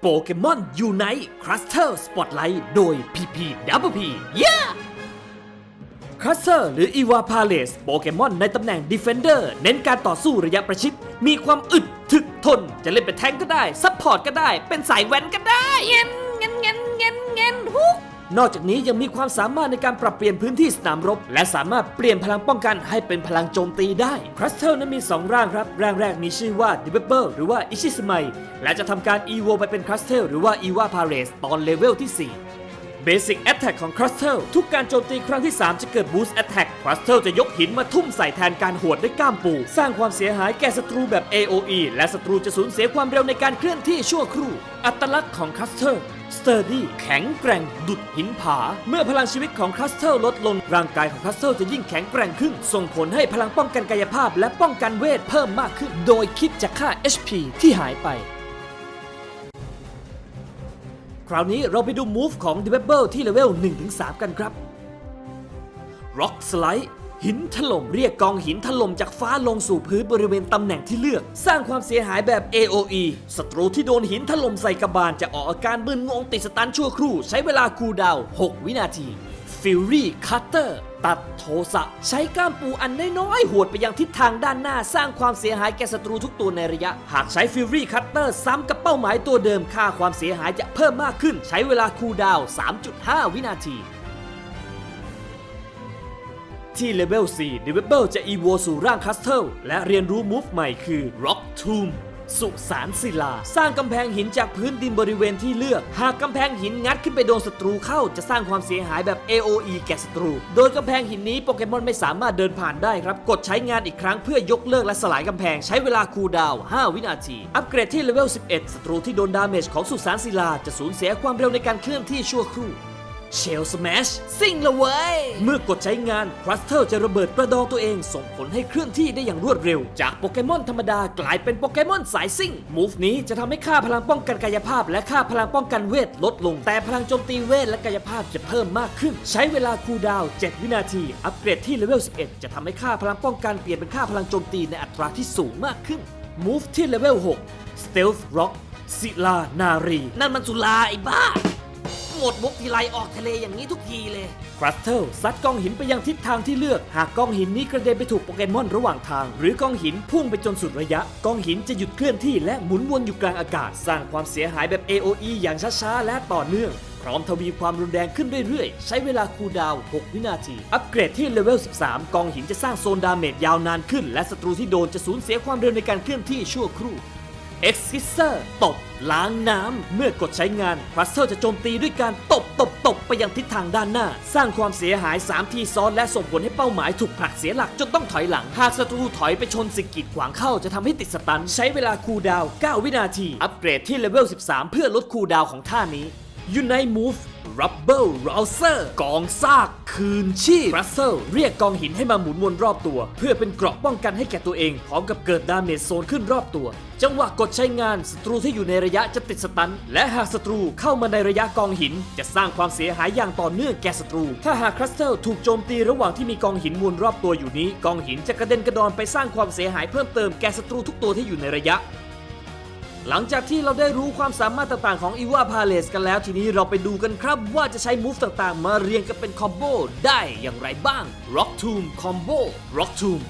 โปเกมอนยูไนต์ครัสเตอร์สปอตไลท์โดย PPWP เย้ครัสเตอร์หรืออีวาพาเลสโปเกมอนในตำแหน่ง Defender เน้นการต่อสู้ระยะประชิด มีความอึดถึกทน จะเล่นเป็นแทงก็ได้ ซัพพอร์ตก็ได้ เป็นสายแว้นก็ได้ เงินเงินเงินเงินเงินฮุก นอกจากนี้ยังมีความสามารถในการปรับเปลี่ยนพื้นที่สนามรบ และสามารถเปลี่ยนพลังป้องกันให้เป็นพลังโจมตีได้ครัสเทลนั้นมี 2 ร่างครับ ร่างแรกมีชื่อว่า d e v e l o p e r หรือว่าอิชิสมัยและจะทำการ EVO ไปเป็นครัสเทลหรือว่า EVA p a r a s ตอนเลเวลที่ 4 Basic Attack ของ c r u s t l ทุกการโจมตีครั้งที่ 3 จะเกิด Boost Attack c r u s t l จะยกหินมาทุ่มใส่แทนการหวดด้วยก้ามปู สร้างความเสียหายแก่ศัตรูแบบ AOE และศัตรูจะสูญเสียความเร็วในการเคลื่อนที่ชั่วครู่ อัตลักษณ์ของ c r u s t l Sturdy แข็งแกร่ง ดุดหินผา เมื่อพลังชีวิตของ c r u s t l ลดลง ร่างกายของ c r u s t l จะยิ่งแข็งแกร่งขึ้น ส่งผลให้พลังป้องกันกายภาพและป้องกันเวทเพิ่มมากขึ้น โดยคิดจากค่า HP ที่หายไป คราวนี้เราไปดู move ของ d e v e l ที่เลเวล1-3 กันครับ Rock Slide หินถล่มเรียกกองหินถล่มจากฟ้าลงสู่พื้นบริเวณตำแหน่งที่เลือก สร้างความเสียหายแบบ AOE ศัตรูที่โดนหินถล่มใส่กระบาลจะออกอาการมึนงงติดสตันชั่วครู่ ใช้เวลาคูลดาวน์6วินาที Fury Cutter ตัดโทสะ ใช้ก้ามปูอันน้อยๆหวดไปยังทิศทางด้านหน้าสร้างความเสียหายแก่ศัตรูทุกตัวในระยะ หากใช้ Fury Cutter ซ้ำกับเป้าหมายตัวเดิมค่าความเสียหายจะเพิ่มมากขึ้น ใช้เวลาคูลดาวน์3.5 วินาที ที่เลเวล4 d e v e l จะ EVO สู่ร่างคัสเทลและเรียนรู้ Move ใหม่คือ Rock Tomb สุสานศิลา สร้างกำแพงหินจากพื้นดินบริเวณที่เลือก หากกำแพงหินงัดขึ้นไปโดนศัตรูเข้าจะสร้างความเสียหายแบบ AOE แก่ศัตรู โดยกำแพงหินนี้โปเกมอนไม่สามารถเดินผ่านได้ครับ กดใช้งานอีกครั้งเพื่อยกเลิกและสลายกำแพงใช้เวลาคูลดาวน์ 5 วินาที อัปเกรดที่เลเวล 11 ศัตรูที่โดนดาเมจของสุสานศิลาจะสูญเสียความเร็วในการเคลื่อนที่ชั่วครู่ เชลส m มชซิ่งละเว้ย เมื่อกดใช้งานครัสเทลจะระเบิดกระดองตัวเองส่งผลให้เคลื่อนที่ได้อย่างรวดเร็ว จากโปเกมอนธรรมดากลายเป็นโปเกมอนสายซิ่ง มูฟนี้จะทำให้ค่าพลังป้องกันกายภาพ และค่าพลังป้องกันเวทลดลง แต่พลังโจมตีเวทและกายภาพจะเพิ่มมากขึ้น ใช้เวลาคูลดาวน์7วินาที อัปเกรดที่เลเวล 11 จะทำให้ค่าพลังป้องกันเปลี่ยนเป็นค่าพลังโจมตีในอัตราที่สูงมากขึ้น Move ที่เลเวล 6 Stealth Rock ศิลานารี นั่นมันสุลาไอ้บ้า หมดมุกทีไรออกทะเลอย่างนี้ทุกทีเลยครัสเทลซัดกองหินไปยังทิศทางที่เลือก หากกองหินนี้กระเด็นไปถูกโปเกมอนระหว่างทาง หรือกองหินพุ่งไปจนสุดระยะ กองหินจะหยุดเคลื่อนที่และหมุนวนอยู่กลางอากาศ สร้างความเสียหายแบบ AOE อย่างช้าๆและต่อเนื่องพร้อมทวีความรุนแรงขึ้นเรื่อยๆ ใช้เวลาคูลดาวน์ 6 วินาที อัปเกรดที่เลเวล 13 กองหินจะสร้างโซนดาเมจยาวนานขึ้น และศัตรูที่โดนจะสูญเสียความเร็วในการเคลื่อนที่ชั่วครู่ e x c i s e r ตบล้างน้ำ เมื่อกดใช้งานครัสเตอร์จะโจมตีด้วยการตบตบตบไปยังทิศทางด้านหน้า สร้างความเสียหาย 3 ทีซ้อนและส่งผลให้เป้าหมายถูกผลักเสียหลักจนต้องถอยหลัง หากศัตรูถอยไปชนสิ่งกีดขวางเข้าจะทำให้ติดสตัน ใช้เวลาคูลดาว 9 วินาที อัปเกรดที่เลเวล 13 เพื่อลดคูลดาวของท่านี้ยูไนมูฟ Rubble Rouser กองซากคืนชีพ Russell เรียกกองหินให้มาหมุนวนรอบตัว เพื่อเป็นเกราะป้องกันให้แก่ตัวเอง พร้อมกับเกิดดาเมจโซนขึ้นรอบตัว จังหวะกดใช้งานศัตรูที่อยู่ในระยะจะติดสตัน และหากศัตรูเข้ามาในระยะกองหิน จะสร้างความเสียหายอย่างต่อเนื่องแก่ศัตรู ถ้าหากครัสเทลถูกโจมตีระหว่างที่มีกองหินวนรอบตัวอยู่นี้ กองหินจะกระเด็นกระดอนไปสร้างความเสียหายเพิ่มเติมแก่ศัตรูทุกตัวที่อยู่ในระยะ หลังจากที่เราได้รู้ความสามารถต่างๆของ e v a p a l a c e กันแล้ว ทีนี้เราไปดูกันครับว่าจะใช้มูฟต่างๆ มาเรียงกันเป็นคอมโบได้อย่างไรบ้าง Rock Tomb Combo Rock Tomb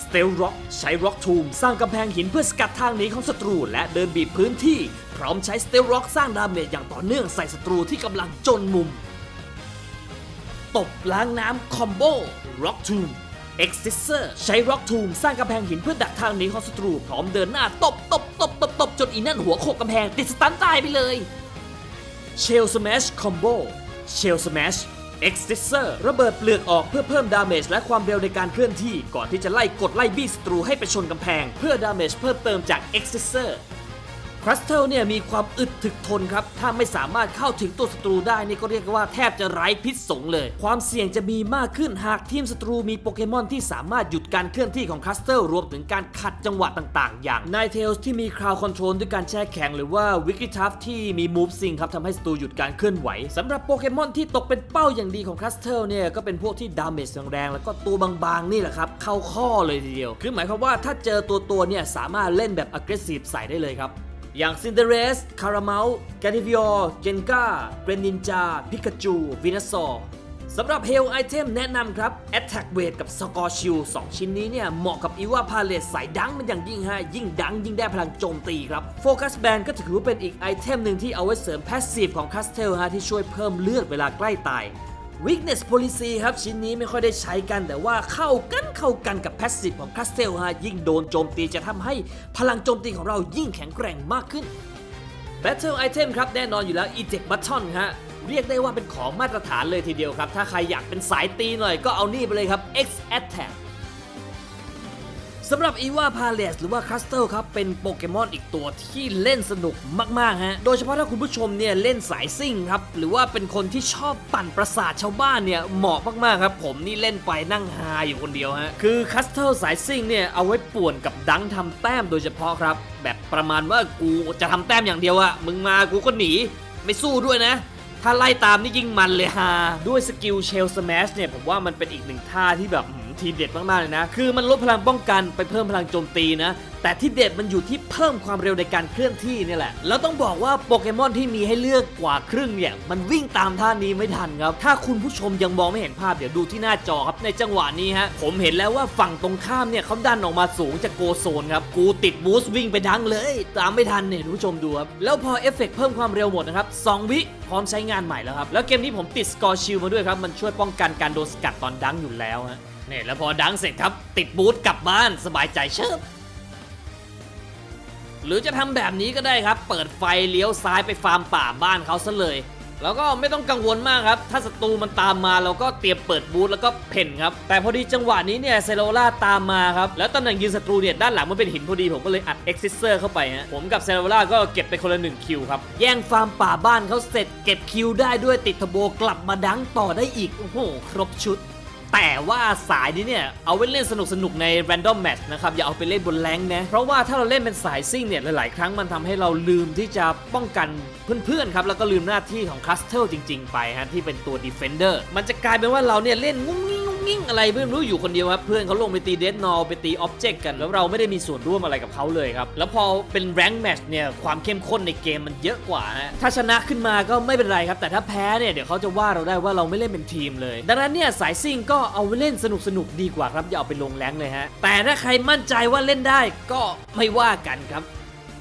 Steel Rock ใช้ Rock Tomb สร้างกำแพงหินเพื่อสกัดทางหนีของศัตรู และเดินบีบพื้นที่ พร้อมใช้ Steel Rock สร้างดาเมจอย่างต่อเนื่องใส่ศัตรูที่กำลังจนมุม ตบล้างน้ำคอมโบ Rock Tomb e x c i s e r ใช้ Rock Tomb สร้างกำแพงหินเพื่อดักทางหนีของศัตรู พร้อมเดินหน้าตบตบตบตบตบจนอีนั่นหัวโขกกำแพงติดสตันตายไปเลย Shell Smash Combo Shell Smash e x c i s e r ระเบิดเปลือกออกเพื่อเพิ่มดาเมจและความเร็วในการเคลื่อนที่ ก่อนที่จะไล่กดไล่บี้ศัตรูให้ไปชนกำแพง เพื่อดาเมจเพิ่มเติมจาก e x c i s e r ครัสเทลเนี่ยมีความอึดถึกทนครับ ถ้าไม่สามารถเข้าถึงตัวศัตรูได้นี่ก็เรียกว่าแทบจะไร้พิษสงเลย ความเสี่ยงจะมีมากขึ้นหากทีมศัตรูมีโปเกมอนที่สามารถหยุดการเคลื่อนที่ของครัสเทลรวมถึงการขัดจังหวะต่างๆ อย่างนเทลส์ที่มีคราวคอนโทรลด้วยการแช่แข็งหรือว่าวิกิทัฟที่มีมูฟซิงครับทำให้ศัตรูหยุดการเคลื่อนไหวสำหรับโปเกมอนที่ตกเป็นเป้าอย่างดีของครัสเทลเนี่ยก็เป็นพวกที่ดาเมจแรงๆแล้วก็ตัวบางๆนี่แหละครับเข้าข้อเลยทีเดียว คือหมายความว่าถ้าเจอตัวตัวเนี่ยสามารถเล่นแบบ aggressive ใส่ได้เลยครับ อย่างซินเดเรสคาราเมลแกนิวิออเจนกาเกรนินจา พิกาจูวินาซอร์สำหรับเฮลไอเทมแนะนำครับ Attack Weight กับ Score Shield 2ชิ้นนี้เนี่ย เหมาะกับอีวาพาเลสสายดังมันอย่างยิ่งฮะ ยิ่งดังยิ่งได้พลังโจมตีครับ Focus Band ก็ถือว่าเป็นอีกไอเทมหนึ่งที่เอาไว้เสริม Passive ของ Castle ฮะที่ช่วยเพิ่มเลือดเวลาใกล้ตาย Weakness Policy ครับ ชิ้นนี้ไม่ค่อยได้ใช้กันแต่ว่าเข้ากันเข้ากันกับ Passive ของ Castle ฮะยิ่งโดนโจมตีจะทำให้พลังโจมตีของเรายิ่งแข็งแกร่งมากขึ้น Battle Item ครับ แน่นอนอยู่แล้ว Eject Button ฮะเรียกได้ว่าเป็นของมาตรฐานเลยทีเดียวครับ ถ้าใครอยากเป็นสายตีหน่อยก็เอานี่ไปเลยครับ X Attack สำหรับ e v a p a l a c e หรือว่า c r u s t l ครับ เป็นโปเกมอนอีกตัวที่เล่นสนุกมากๆฮะ โดยเฉพาะถ้าคุณผู้ชมเนี่ยเล่นสายซิ่งครับ หรือว่าเป็นคนที่ชอบปั่นประสาทชาวบ้านเนี่ย เหมาะมากๆครับ ผมนี่เล่นไปนั่งฮาอยู่คนเดียวฮะ คือ c r u s t l สายซิ่งเนี่ย เอาไว้ป่วนกับดังทำแต้มโดยเฉพาะครับ แบบประมาณว่ากูจะทำแต้มอย่างเดียวอะมึงมากูก็หนี ไม่สู้ด้วยนะถ้าไล่ตามนี่ยิ่งมันเลยฮาด้วยสกิลเชลส m มชเนี่ยผมว่ามันเป็นอีกหนึ่งท่าที่แบบ ทีเด็ดมากๆเลยนะ คือมันลดพลังป้องกันไปเพิ่มพลังโจมตีนะ แต่ที่เด็ดมันอยู่ที่เพิ่มความเร็วในการเคลื่อนที่นี่แหละ แล้วต้องบอกว่าโปเกมอนที่มีให้เลือกกว่าครึ่งเนี่ย มันวิ่งตามท่านี้ไม่ทันครับ ถ้าคุณผู้ชมยังมองไม่เห็นภาพเดี๋ยวดูที่หน้าจอครับ ในจังหวะนี้ฮะ ผมเห็นแล้วว่าฝั่งตรงข้ามเนี่ยเขาดันออกมาสูงจากโกโซนครับ กูติดบูสต์วิ่งไปดังเลย ตามไม่ทันเนี่ยผู้ชมดูครับ แล้วพอเอฟเฟกต์เพิ่มความเร็วหมดนะครับสองวิพร้อมใช้งานใหม่แล้วครับ แล้วเกมนี้ผมติดสกอร์ชิลมาด้วยครับ มันช่วยป้องกันการโดนสกัดตอนดังอยู่แล้วฮะ เนี่ยแล้วพอดังเสร็จครับ ติดบูทกลับบ้านสบายใจเชิบหรือจะทำแบบนี้ก็ได้ครับ เปิดไฟเลี้ยวซ้ายไปฟาร์มป่าบ้านเขาซะเลย แล้วก็ไม่ต้องกังวลมากครับ ถ้าศัตรูมันตามมาเราก็เตรียมเปิดบูธแล้วก็เพ่นครับ แต่พอดีจังหวะนี้เนี่ยเซโรล่าตามมาครับ แล้วตำแหน่งยืนศัตรูเนี่ยด้านหลังมันเป็นหินพอดีผมก็เลยอัดเอ็กซิสเซอร์เข้าไปฮะผมกับเซโรล่าก็เก็บไปคนละหนึ่งคิวครับ แย่งฟาร์มป่าบ้านเขาเสร็จ เก็บคิวได้ด้วยติดทโบกลับมาดังต่อได้อีก โอ้โห ครบชุด แต่ว่าสายนี้เนี่ย เอาไว้เล่นสนุกสนุกๆใน random match นะครับ อย่าเอาไปเล่นบนแรงนะ เพราะว่าถ้าเราเล่นเป็นสายซิ่งเนี่ย หลาย ๆ ครั้งมันทำให้เราลืมที่จะป้องกันเพื่อน ๆ ครับ แล้วก็ลืมหน้าที่ของ Castle จริง ๆ ไปฮะที่เป็นตัว Defender มันจะกลายเป็นว่าเราเนี่ยเล่นงุ้ง งิ้งงุ้งงิ้งอะไรไม่อนรู้อยู่คนเดียวครับ เพื่อนเขาลงไปตีเดดนอลไปตี Object กัน แล้วเราไม่ได้มีส่วนร่วมอะไรกับเขาเลยครับ แล้วพอเป็น rank match เนี่ย ความเข้มข้นในเกมมันเยอะกว่าฮะถ้าชนะขึ้นมาก็ไม่เป็นไรครับ แต่ถ้าแพ้เนี่ย เดี๋ยวเขาจะว่าเราได้ว่าเราไม่เล่นเป็นทีมเลย ดังนั้นเนี่ยสายซิ่งก็เอาไว้เล่นสนุกสนุกๆดีกว่าครับอย่าเอาไปลงแรงเลยฮะแต่ถ้าใครมั่นใจว่าเล่นได้ก็ไม่ว่ากันครับ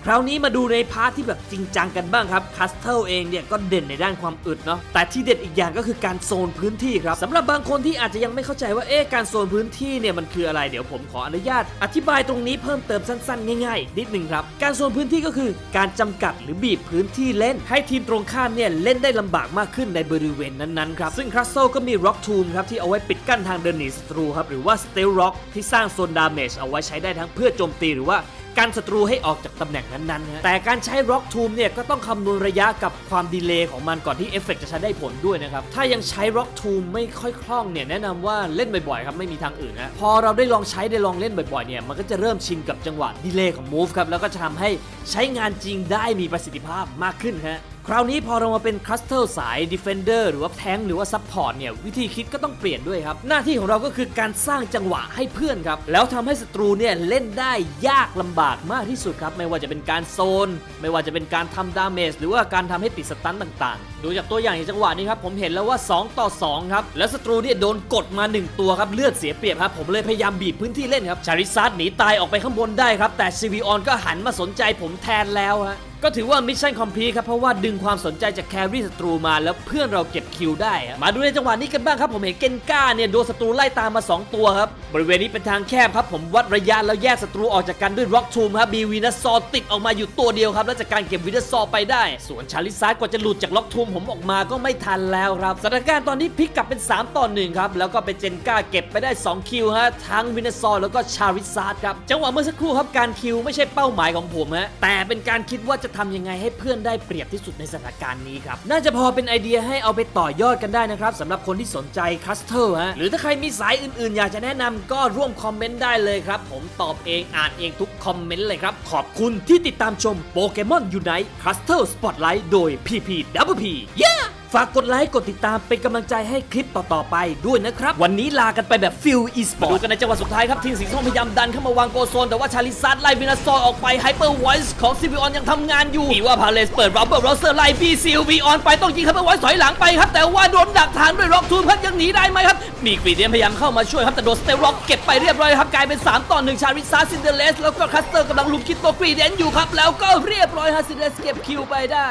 ราวนี้มาดูในพาร์ทที่แบบจริงจังกันบ้างครับคัสเทลเองเนี่ยก็เด่นในด้านความอึดเนาะแต่ที่เด็ดอีกอย่างก็คือการโซนพื้นที่ครับสำหรับบางคนที่อาจจะยังไม่เข้าใจว่าเอ๊ะการโซนพื้นที่เนี่ยมันคืออะไรเดี๋ยวผมขออนุญาต อธิบายตรงนี้เพิ่มเติมสั้น ๆ ง่ายๆนิดหนึ่งครับการโซนพื้นที่ก็คือการจำกัดหรือบีบพื้นที่เล่น ให้ทีมตรงข้ามเนี่ยเล่นได้ลำบากมากขึ้นในบริเวณนั้นๆครับซึ่งครัสเซลก็มี Rock Tomb ครับที่เอาไว้ปิดกั้นทางเดินหนีศัตรูครับหรือว่า Steel Rock ที่สร้างโซนดาเมจเอาไว้ใช้ได้ทั้งเพื่อโจมตีหรือว่า การศัตรูให้ออกจากตำแหน่งนั้นๆฮะแต่การใช้ร็อกทูมเนี่ยก็ต้องคำนวณระยะกับความดีเลย์ของมันก่อนที่เอฟเฟกต์จะใช้ได้ผลด้วยนะครับ ถ้ายังใช้ร็อกทูมไม่ค่อยคล่องเนี่ยแนะนำว่าเล่นบ่อยๆครับไม่มีทางอื่นนะพอเราได้ลองใช้ได้ลองเล่นบ่อยๆเนี่ยมันก็จะเริ่มชินกับจังหวะดีเลย์ของมูฟครับแล้วก็จะทำให้ใช้งานจริงได้มีประสิทธิภาพมากขึ้นฮะ คราวนี้พอเรามาเป็นค u สเ t ลสาย Defender หรือว่าแทงหรือว่า Support เนี่ย วิธีคิดก็ต้องเปลี่ยนด้วยครับ หน้าที่ของเราก็คือการสร้างจังหวะให้เพื่อนครับ แล้วทำให้ศัตรูเนี่ย เล่นได้ยากลำบากมากที่สุดครับ ไม่ว่าจะเป็นการโซน ไม่ว่าจะเป็นการทำดาเมจหรือว่าการทำให้ติดสตันต่างๆ ดูจากตัวอย่างในจังหวะนี้ครับผมเห็นแล้วว่า 2 ต่อ 2 ครับ แล้วศัตรูเนี่ยโดนกดมา 1 ตัวครับเลือดเสียเปรียบครับผมเลยพยายามบีบพื้นที่เล่นครับชาริซาร์ดหนีตายออกไปข้างบนได้ครับแต่ซีวีออนก็หันมาสนใจผมแทนแล้วฮะ ก็ถือว่ามิชชั่นคอมพลีทครับ เพราะว่าดึงความสนใจจากแครี่ศัตรูมาแล้วเพื่อนเราเก็บคิวได้อะมาดูในจังหวะนี้กันบ้างครับ ผมเห็นเกนก้าเนี่ยโดนศัตรูไล่ตามมา 2 ตัวครับ บริเวณนี้เป็นทางแคบครับ ผมวัดระยะแล้วแยกศัตรูออกจากกันด้วยร็อกทูมครับมีวีนัสซอร์ติดออกมาอยู่ตัวเดียวครับ แล้วจากการเก็บวีนัสซอร์ไปได้ ส่วนชาลิซาร์กว่าจะหลุดจากล็อกทูมผมออกมาก็ไม่ทันแล้วครับสถานการณ์ตอนนี้พลิกกลับเป็น 3ต่อ1ครับแล้วก็เป็นเจนก้าเก็บไปได้ 2 คิวฮะทั้งวินัสซอร์แล้วก็ชาริซาร์ครับจังหวะเมื่อสักครู่ครับการคิวไม่ใช่เป้าหมายของผมฮะแต่เป็นการคิดว่าจะทำยังไงให้เพื่อนได้เปรียบที่สุดในสถานการณ์นี้ครับ น่าจะพอเป็นไอเดียให้เอาไปต่อยอดกันได้นะครับสำหรับคนที่สนใจคัสเตอร์ฮะหรือถ้าใครมีสายอื่นๆ อยากจะแนะนำก็ร่วมคอมเมนต์ได้เลยครับ ผมตอบเองอ่านเองทุกคอมเมนต์เลยครับ ขอบคุณที่ติดตามชมโปเกมอนยูไนต์คัสเตอร์สปอตไลท์โดย PP Double P เย้ ฝากกดไลค์กดติดตามเป็นกำลังใจให้คลิปต่อๆไปด้วยนะครับ วันนี้ลากันไปแบบฟิลอีสปอร์ตดูกันในจังหวะสุดท้ายครับทีมสีส้มพยายามดันเข้ามาวางโกโซน แต่ว่าชาลิซัดไล่วินาซอยออกไปไฮเปอร์ไวส์ของซีวีออนยังทำงานอยู่อีว่าพาเลสเปิดรับเบิร์โรเซอร์ไล่บีซีวีออนไปต้องยิงไฮเปอร์ไวส์ถอยหลังไปครับ แต่ว่าโดนดักทางด้วยร็อกทูนครับยังหนีได้ไหมครับมีกรีเดียนพยายามเข้ามาช่วยครับแต่โดนสเตลร็อกเก็บไปเรียบร้อยครับกลายเป็น3ต่อ1ชาริซัดซินเดเลสแล้วก็คัสเตอร์กำลังลุมคิดตัวกรีเดียนอยู่ครับแล้วก็เรียบร้อยฮะซินเดเลสเก็บคิวไปได้